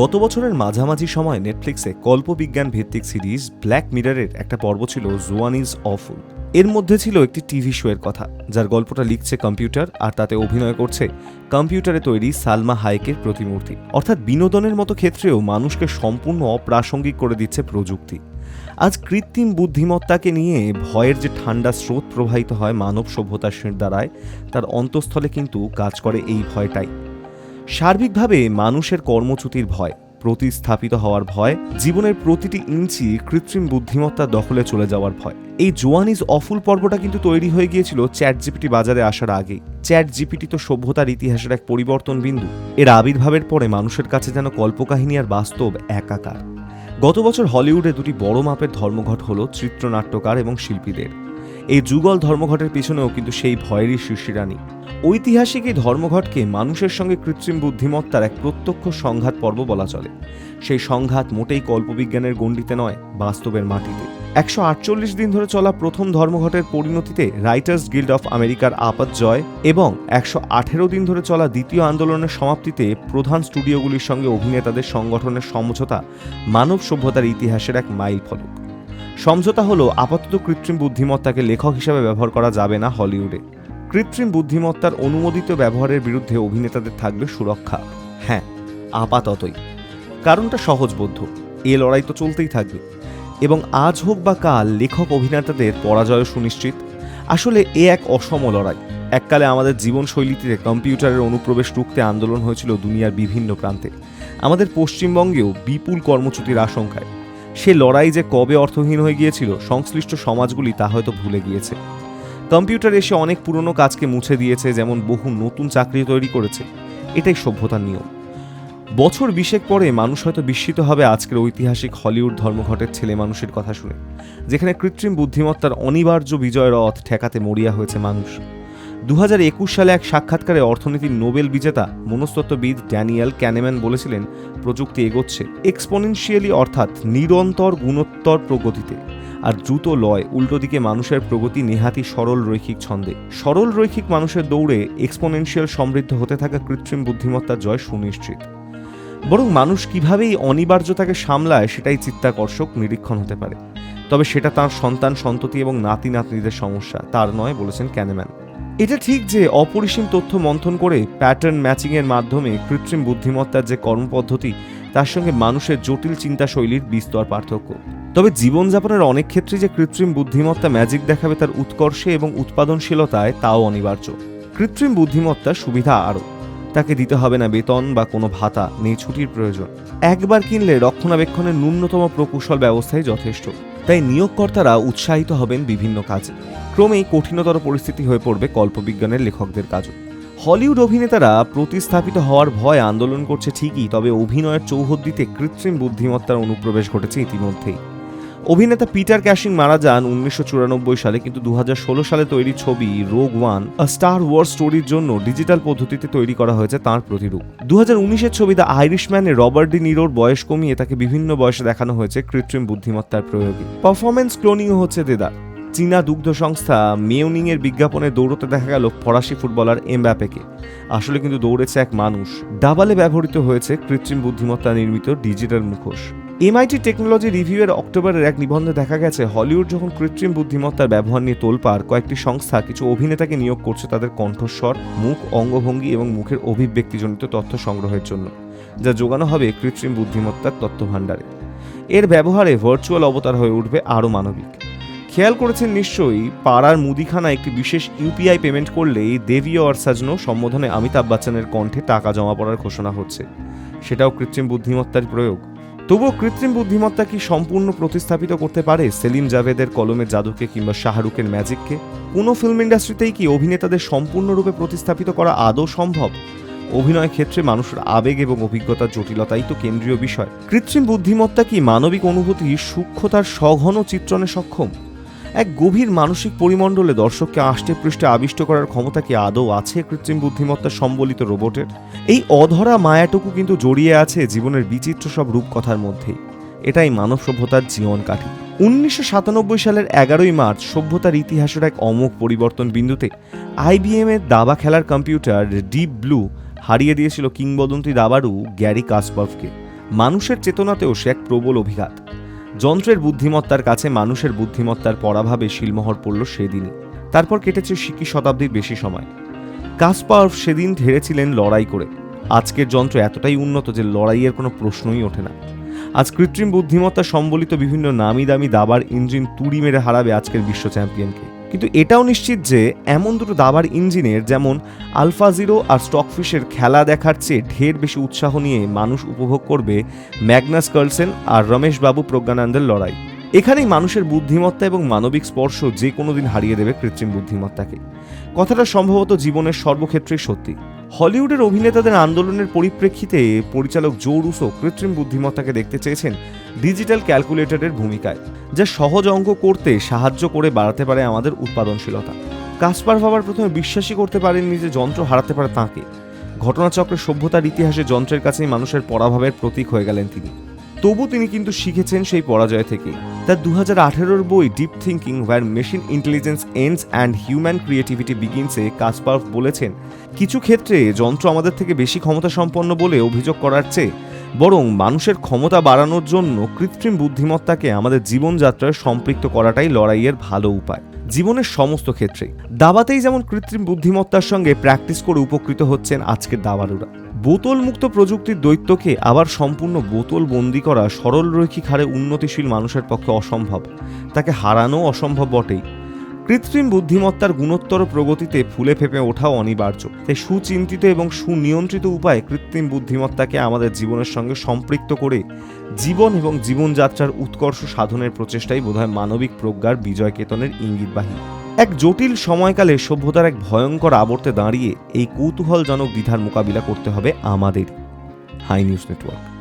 গত বছরের মাঝামাঝি সময় নেটফ্লিক্সে কল্পবিজ্ঞান ভিত্তিক সিরিজ ব্ল্যাক মিররের একটা পর্ব ছিল জোয়ান ইজ অফুল এর মধ্যে ছিল একটি টিভি শো এর কথা, যার গল্পটা লিখছে কম্পিউটার আর তাতে অভিনয় করছে কম্পিউটারে তৈরি সালমা হায়েকের প্রতিমূর্তি। অর্থাৎ বিনোদনের মতো ক্ষেত্রেও মানুষকে সম্পূর্ণ অপ্রাসঙ্গিক করে দিচ্ছে প্রযুক্তি। আজ কৃত্রিম বুদ্ধিমত্তাকে নিয়ে ভয়ের যে ঠান্ডা স্রোত প্রবাহিত হয় মানব সভ্যতার দ্বারায়, তার অন্তঃস্থলে কিন্তু কাজ করে এই ভয়টাই। সার্বিকভাবে মানুষের কর্মচ্যুতির ভয়, প্রতিস্থাপিত হওয়ার ভয়, জীবনের প্রতিটি ইঞ্চি কৃত্রিম বুদ্ধিমত্তার দখলে চলে যাওয়ার ভয়। এই জোয়ান ইজ অফুল পর্বটা কিন্তু তৈরি হয়ে গিয়েছিল চ্যাট জিপিটি বাজারে আসার আগেই। চ্যাট জিপিটি তো সভ্যতার ইতিহাসের এক পরিবর্তন বিন্দু। এর আবির্ভাবের পরে মানুষের কাছে যেন কল্পকাহিনী আর বাস্তব একাকার। গত বছর হলিউডে দুটি বড় মাপের ধর্মঘট হল চিত্রনাট্যকার এবং শিল্পীদের। এই যুগল ধর্মঘটের পিছনেও কিন্তু সেই ভয়েরই শিশিরানি ঐতিহাসিক এই ধর্মঘটকে মানুষের সঙ্গে কৃত্রিম বুদ্ধিমত্তার এক প্রত্যক্ষ সংঘাত পর্ব বলা চলে। সেই সংঘাত মোটেই কল্পবিজ্ঞানের গণ্ডিতে নয়, বাস্তবের মাটিতে। একশো আটচল্লিশ দিন ধরে চলা প্রথম ধর্মঘটের পরিণতিতে রাইটার্স গিল্ড অফ আমেরিকার আপদ জয় এবং একশো আঠেরো দিন ধরে চলা দ্বিতীয় আন্দোলনের সমাপ্তিতে প্রধান স্টুডিওগুলির সঙ্গে অভিনেতাদের সংগঠনের সমঝোতা মানব সভ্যতার ইতিহাসের এক মাইল ফলক। সমঝোতা হলো আপাতত কৃত্রিম বুদ্ধিমত্তাকে লেখক হিসাবে ব্যবহার করা যাবে না হলিউডে। কৃত্রিম বুদ্ধিমত্তার অনুমোদিত ব্যবহারের বিরুদ্ধে অভিনেতাদের থাকবে সুরক্ষা। হ্যাঁ আপাততই। কারণটা সহজবোধ্য এ লড়াই তো চলতেই থাকবে। এবং আজ হোক বা কাল, লেখক অভিনেতাদের পরাজয় সুনিশ্চিত। আসলে এ এক অসম লড়াই। এককালে আমাদের জীবনশৈলীতে কম্পিউটারের অনুপ্রবেশ রুখতে আন্দোলন হয়েছিল দুনিয়ার বিভিন্ন প্রান্তে। আমাদের পশ্চিমবঙ্গেও বিপুল কর্মচ্যুতির আশঙ্কায়। সে লড়াই যে কবে অর্থহীন হয়ে গিয়েছিল, সংশ্লিষ্ট সমাজগুলি তা হয়তো ভুলে গিয়েছে। কম্পিউটার এসে অনেক পুরনো কাজকে মুছে দিয়েছে, যেমন বহু নতুন চাকরি তৈরি করেছে। এটাই সভ্যতার নিয়ম। বছর বিশেক পরে মানুষ হয়তো বিস্মিত হবে আজকের ঐতিহাসিক হলিউড ধর্মঘটের ছেলে মানুষের কথা শুনে, যেখানে কৃত্রিম বুদ্ধিমত্তার অনিবার্য বিজয় রথ ঠেকাতে মরিয়া হয়েছে মানুষ। দু হাজার একুশ সালে এক সাক্ষাৎকারে অর্থনীতির নোবেল বিজেতা, মনস্তত্ত্ববিদ ড্যানিয়েল ক্যানেম্যান বলেছিলেন, প্রযুক্তি এগোচ্ছে, এক্সপোনেনশিয়ালি অর্থাৎ নিরন্তর গুণোত্তর প্রগতিতে। আর দ্রুত লয়, উল্টো দিকে মানুষের প্রগতি নেহাতি সরল রৈখিক ছন্দে। সরল রৈখিক মানুষের দৌড়ে এক্সপোনেনশিয়াল সমৃদ্ধ হতে থাকা কৃত্রিম বুদ্ধিমত্তার জয় সুনিশ্চিত। বরং মানুষ কীভাবে এই অনিবার্যতাকে সামলায় সেটাই চিত্তাকর্ষক নিরীক্ষণ হতে পারে। তবে সেটা তার সন্তান, সন্ততি এবং নাতি, নাতনিদের সমস্যা, তার নয়, বলেছেন ক্যানেম্যান। এটা ঠিক যে অপরিসীম তথ্য মন্থন করে প্যাটার্ন ম্যাচিংয়ের মাধ্যমে কৃত্রিম বুদ্ধিমত্তার যে কর্মপদ্ধতি তার সঙ্গে মানুষের জটিল চিন্তাশৈলীর বিস্তর পার্থক্য। তবে জীবনযাপনের অনেক ক্ষেত্রে যে কৃত্রিম বুদ্ধিমত্তা ম্যাজিক দেখাবে তার উৎকর্ষে এবং উৎপাদনশীলতায় তাও অনিবার্য। কৃত্রিম বুদ্ধিমত্তার সুবিধা আরও। তাকে দিতে হবে না বেতন বা কোনো ভাতা, নেই ছুটির প্রয়োজন। একবার কিনলে রক্ষণাবেক্ষণের ন্যূনতম প্রকৌশল ব্যবস্থাই যথেষ্ট। তাই নিয়োগকর্তারা উৎসাহিত হবেন বিভিন্ন কাজে। ক্রমেই কঠিনতর পরিস্থিতি হয়ে পড়বে কল্পবিজ্ঞানের লেখকদের কাজও। হলিউড অভিনেতারা প্রতিস্থাপিত হওয়ার ভয় আন্দোলন করছে ঠিকই, তবে অভিনয়ের চৌহদ্দিতে কৃত্রিম বুদ্ধিমত্তার অনুপ্রবেশ ঘটেছে ইতিমধ্যেই। অভিনেতা পিটার ক্যাশিং মারা যান উনিশশো চুরানব্বই সালে, কিন্তু দু হাজার ষোলো সালে তৈরি ছবি রোগ ওয়ান আ স্টার ওয়ার স্টোরির জন্য ডিজিটাল পদ্ধতিতে তৈরি করা হয়েছে তার প্রতিরূপ। দু হাজার ছবি দ্য আইরিশম্যানে রবার্ট ডি নিরোর বয়স কমিয়ে তাকে বিভিন্ন বয়সে দেখানো হয়েছে কৃত্রিম বুদ্ধিমত্তার প্রয়োগে। পারফরমেন্স ক্লোনিংও হচ্ছে দেদার। চীনা দুগ্ধ সংস্থা মেয়নিং এর বিজ্ঞাপনে দৌড়তে দেখা গেল ফরাসি ফুটবলার এমব্যাপেকে আসলে কিন্তু দৌড়েছে এক মানুষ। ডাবালে ব্যবহৃত হয়েছে কৃত্রিম বুদ্ধিমত্তা নির্মিত ডিজিটাল মুখোশ। এমআইটি টেকনোলজি রিভিউয়ের অক্টোবরের এক নিবন্ধে দেখা গেছে, হলিউড যখন কৃত্রিম বুদ্ধিমত্তার ব্যবহার নিয়ে তোলপার কয়েকটি সংস্থা, কিছু অভিনেতাকে নিয়োগ করছে তাদের কণ্ঠস্বর, মুখ অঙ্গভঙ্গি এবং মুখের অভিব্যক্তিজনিত তথ্য সংগ্রহের জন্য, যা যোগানো হবে কৃত্রিম বুদ্ধিমত্তার তথ্য ভাণ্ডারে এর ব্যবহারে ভার্চুয়াল অবতার হয়ে উঠবে আরও মানবিক। খেয়াল করেছেন নিশ্চয়ই, পাড়ার মুদিখানা একটি বিশেষ ইউপিআই পেমেন্ট করলেই দেবীয় আর সাজনো সম্বোধনে অমিতাভ বচ্চনের কণ্ঠে টাকা জমা পড়ার ঘোষণা হচ্ছে। সেটাও কৃত্রিম বুদ্ধিমত্তার প্রয়োগ। তবুও কৃত্রিম বুদ্ধিমত্তা কি সম্পূর্ণ প্রতিস্থাপিত করতে পারে সেলিম জাভেদের কলমের জাদুকে কিংবা শাহরুখের ম্যাজিককে? কোনো ফিল্ম ইন্ডাস্ট্রিতেই কি অভিনেতাদের সম্পূর্ণরূপে প্রতিস্থাপিত করা আদৌ সম্ভব? অভিনয় ক্ষেত্রে মানুষের আবেগ এবং অভিজ্ঞতার জটিলতাই তো কেন্দ্রীয় বিষয়। কৃত্রিম বুদ্ধিমত্তা কি মানবিক অনুভূতি, সূক্ষ্মতার সঘন চিত্রণে সক্ষম? এক গভীর মানসিক পরিমণ্ডলে দর্শককে আষ্টে পৃষ্ঠে আবিষ্ট করার ক্ষমতা কি আদৌ আছে কৃত্রিম বুদ্ধিমত্তা সম্বলিত রোবটের? এই অধরা মায়াটুকু কিন্তু জড়িয়ে আছে জীবনের বিচিত্র সব রূপকথার মধ্যেই। এটাই মানব সভ্যতার জীবন কাঠি। উনিশশো সাতানব্বই সালের এগারোই মার্চ সভ্যতার ইতিহাসের এক অমোঘ পরিবর্তন বিন্দুতে আইবিএম এর দাবা খেলার কম্পিউটার ডিপ ব্লু হারিয়ে দিয়েছিল কিংবদন্তি দাবাড়ু গ্যারি কাসপার্ভকে। মানুষের চেতনাতেও সে এক প্রবল অভিঘাত। যন্ত্রের বুদ্ধিমত্তার কাছে মানুষের বুদ্ধিমত্তার পরাভাবে শিলমোহর পড়ল সেদিনই। তারপর কেটেছে সিকি শতাব্দীর বেশি সময়। কাসপার সেদিন হেরেছিলেন লড়াই করে। আজকের যন্ত্র এতটাই উন্নত যে লড়াইয়ের কোনো প্রশ্নই ওঠে না। আজ কৃত্রিম বুদ্ধিমত্তা সম্বলিত বিভিন্ন নামি দামি দাবার ইঞ্জিন তুড়ি মেরে হারাবে আজকের বিশ্ব চ্যাম্পিয়নকে। কিন্তু এটাও নিশ্চিত যে এমন দুটো দাবার ইঞ্জিনের যেমন আলফা জিরো আর স্টকফিশের খেলা দেখার চেয়ে ঢের বেশি উৎসাহ নিয়ে মানুষ উপভোগ করবে ম্যাগনাস কার্লসেন আর রমেশ বাবু প্রজ্ঞানন্দের লড়াই। এখানেই মানুষের বুদ্ধিমত্তা এবং মানবিক স্পর্শ যে কোনো দিন হারিয়ে দেবে কৃত্রিম বুদ্ধিমত্তাকে। কথাটা সম্ভবত জীবনের সর্বক্ষেত্রেই সত্যি। হলিউডের অভিনেতাদের আন্দোলনের পরিপ্রেক্ষিতে পরিচালক জো রুসো কৃত্রিম বুদ্ধিমত্তাকে দেখতে চেয়েছেন ডিজিটাল ক্যালকুলেটরের ভূমিকায়, যা সহজ অঙ্ক করতে সাহায্য করে বাড়াতে পারে আমাদের উৎপাদনশীলতা। কাসপার ভাবার প্রথমে বিশ্বাসই করতে পারেননি যে যন্ত্র হারাতে পারে তাঁকে। ঘটনাচক্রের সভ্যতার ইতিহাসে যন্ত্রের কাছেই মানুষের পরাভাবের প্রতীক হয়ে গেলেন তিনি। তবু তিনি কিন্তু শিখেছেন সেই পরাজয় থেকে তার দু হাজার আঠেরোর বই deep thinking where machine intelligence ends and human creativity বিগিনসে Kasparov বলেছেন, কিছু ক্ষেত্রে যন্ত্র আমাদের থেকে বেশি ক্ষমতা সম্পন্ন বলে অভিযোগ করার চেয়ে, বরং মানুষের ক্ষমতা বাড়ানোর জন্য কৃত্রিম বুদ্ধিমত্তাকে আমাদের জীবনযাত্রায় সম্পৃক্ত করাটাই লড়াইয়ের ভালো উপায়। জীবনের সমস্ত ক্ষেত্রেই। দাবাতেই যেমন কৃত্রিম বুদ্ধিমত্তার সঙ্গে প্র্যাকটিস করে উপকৃত হচ্ছেন আজকের দাবারুরা বোতল মুক্ত প্রযুক্তির দৈত্যকে আবার সম্পূর্ণ বোতল বন্দি করা সরল রৈখিক হারে উন্নতিশীল মানুষের পক্ষে অসম্ভব। তাকে হারানো অসম্ভব বটেই। কৃত্রিম বুদ্ধিমত্তার গুণোত্তর প্রগতিতে ফুলে ফেপে ওঠাও অনিবার্য। তাই সুচিন্তিত এবং সুনিয়ন্ত্রিত উপায়ে কৃত্রিম বুদ্ধিমত্তাকে আমাদের জীবনের সঙ্গে সম্পৃক্ত করে জীবন এবং জীবনযাত্রার উৎকর্ষ সাধনের প্রচেষ্টাই বোধহয় মানবিক প্রজ্ঞার বিজয় কেতনের ইঙ্গিতবাহী। এক জটিল সময়কালে সভ্যতার এক ভয়ঙ্কর আবর্তে দাঁড়িয়ে এই কৌতূহলজনক দ্বিধার মোকাবিলা করতে হবে আমাদের। Hi News Network.